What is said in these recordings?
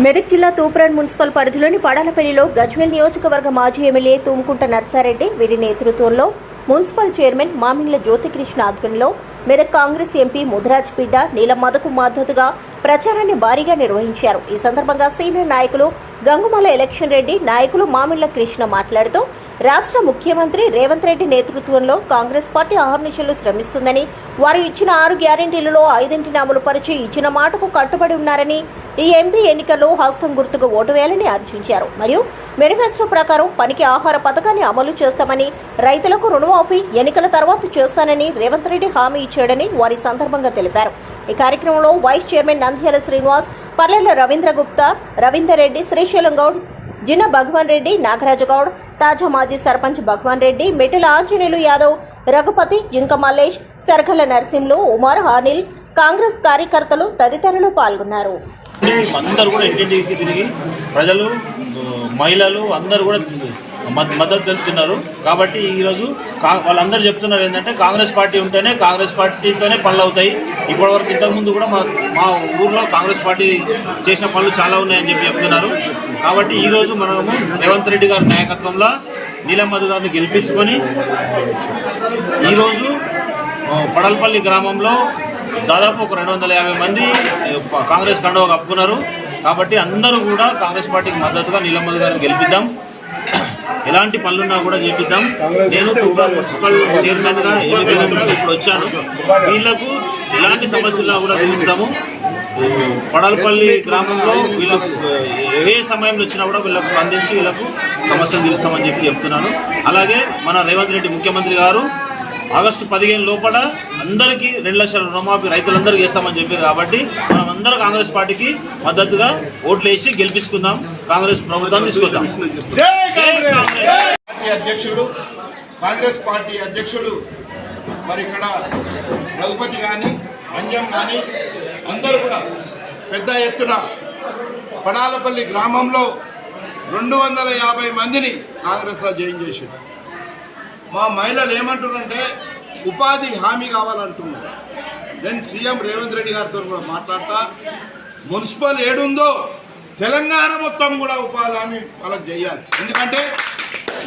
మెదక్ జిల్లా తూప్రాన్ మున్సిపల్ పరిధిలోని పడాలపల్లిలో గజ్వేల్ నియోజకవర్గ మాజీ ఎమ్మెల్యే తూముకుంట నర్సారెడ్డి వీరి నేతృత్వంలో మున్సిపల్ చైర్మన్ మామింగ్ల జ్యోతికృష్ణ ఆధ్వర్యంలో మెదక్ కాంగ్రెస్ ఎంపీ ముదిరాజ్ బిడ్డ నీలమ్మదకు మద్దతుగా ప్రచారాన్ని భారీగా నిర్వహించారు. ఈ సందర్భంగా సీనియర్ నాయకులు గంగుమల ఎలక్షన్ రెడ్డి నాయకులు మామిళ్ళ కృష్ణ మాట్లాడుతూ రాష్ట్ర ముఖ్యమంత్రి రేవంత్ రెడ్డి నేతృత్వంలో కాంగ్రెస్ పార్టీ ఆహర్నిశలు శ్రమిస్తుందని వారు ఇచ్చిన ఆరు గ్యారెంటీలలో ఐదింటిని అమలు పరిచి ఇచ్చిన మాటకు కట్టుబడి ఉన్నారని ఈ ఎంపీ ఎన్నికల్లో హస్తం గుర్తుకు ఓటు వేయాలని ఆర్చించారు మరియు మేనిఫెస్టో ప్రకారం పనికి ఆహార పథకాన్ని అమలు చేస్తామని రైతులకు రుణమాఫీ ఎన్నికల తర్వాత చేస్తానని రేవంత్ రెడ్డి హామీ ఇచ్చాడని వారి సందర్భంగా తెలిపారు. ఈ కార్యక్రమంలో వైస్ చైర్మన్ నంద్యాల శ్రీనివాస్ పల్లెల రవీంద్ర గుప్తా రవీందర్ రెడ్డి శ్రీశైలం గౌడ్ జిన్న భగవాన్ రెడ్డి నాగరాజు గౌడ్ తాజా మాజీ సర్పంచ్ భగవాన్ రెడ్డి మిఠల ఆంజనేయులు యాదవ్ రఘుపతి జింక మల్లేష్ సర్గల నరసింహులు ఉమర్ హానిల్ కాంగ్రెస్ కార్యకర్తలు తదితరులు పాల్గొన్నారు. అందరూ కూడా ఇంటింటికి తిరిగి ప్రజలు మహిళలు అందరూ కూడా మద్దతు తెలుపుతున్నారు. కాబట్టి ఈరోజు కా వాళ్ళందరూ చెప్తున్నారు ఏంటంటే కాంగ్రెస్ పార్టీ ఉంటేనే కాంగ్రెస్ పార్టీతోనే పనులు అవుతాయి. ఇప్పటివరకు ఇంతకుముందు కూడా మా మా ఊర్లో కాంగ్రెస్ పార్టీ చేసిన పనులు చాలా ఉన్నాయని చెప్పి చెప్తున్నారు. కాబట్టి ఈరోజు మనము రేవంత్ రెడ్డి గారి నాయకత్వంలో నీలమ్మధు గారిని గెలిపించుకొని ఈరోజు పడల్పల్లి గ్రామంలో దాదాపు ఒక రెండు వందల యాభై మంది కాంగ్రెస్ కండవ కప్పుకున్నారు. కాబట్టి అందరూ కూడా కాంగ్రెస్ పార్టీకి మద్దతుగా నీలమ్మధు గారిని గెలిపిద్దాం. ఎలాంటి పనులున్నా కూడా చేపిద్దాం. నేను తూప్రాన్ మున్సిపల్ చైర్మన్గా ఎన్నికైన నుంచి ఇప్పుడు వచ్చాను. వీళ్ళకు ఎలాంటి సమస్యలు కూడా తీరుస్తాము పడల్పల్లి గ్రామంలో వీళ్ళకు ఏ సమయంలో వచ్చినా కూడా వీళ్ళకు స్పందించి వీళ్ళకు సమస్యలు తీరుస్తామని చెప్పి చెప్తున్నాను. అలాగే మన రేవంత్ రెడ్డి ముఖ్యమంత్రి గారు ఆగస్టు పదిహేను లోపల అందరికీ రెండు లక్షల రుణమాఫీ రైతులందరికీ చేస్తామని చెప్పారు కాబట్టి మనం అందరూ కాంగ్రెస్ పార్టీకి మద్దతుగా ఓట్లు వేసి గెలిపించుకుందాం. కాంగ్రెస్ ప్రభుత్వాన్ని తీసుకొద్దాం. జై కాంగ్రెస్! పార్టీ అధ్యక్షుడు కాంగ్రెస్ పార్టీ అధ్యక్షుడు మరి ఇక్కడ రఘుపతి కానీ అంజం కానీ అందరూ కూడా. పెద్ద ఎత్తున పడాలపల్లి గ్రామంలో రెండు వందల యాభై మందిని కాంగ్రెస్లో జాయిన్ చేసిండు. మా మహిళలు ఏమంటున్నారంటే ఉపాధి హామీ కావాలంటున్నారు. నేను సీఎం రేవంత్ రెడ్డి గారితో కూడా మాట్లాడతా. మున్సిపల్ ఏడుందో తెలంగాణ మొత్తం కూడా ఉపాధి హామీ వాళ్ళకి చేయాలి. ఎందుకంటే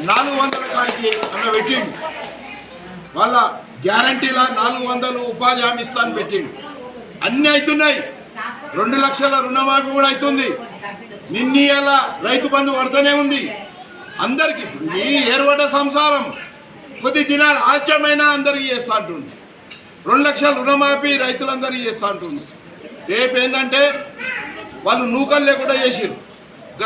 నాలుగు వందల కాడికి అన్న పెట్టిండు. వాళ్ళ గ్యారంటీలా నాలుగు వందలు ఉపాధి హామీ ఇస్తాను పెట్టిండు. అన్నీ అవుతున్నాయి రెండు లక్షల రుణమాఫీ కూడా అవుతుంది నిన్నీయాల రైతు బంధు పడుతూనే ఉంది. అందరికీ ఈ ఏర్పడ్డ సంసారం కొద్ది దినాలు ఆలస్యమైనా అందరికీ చేస్తూ అంటుంది రెండు లక్షల రుణమాఫీ రైతులందరికీ చేస్తూ అంటుంది రేపు ఏంటంటే వాళ్ళు నూకలు లేకుండా చేసిరు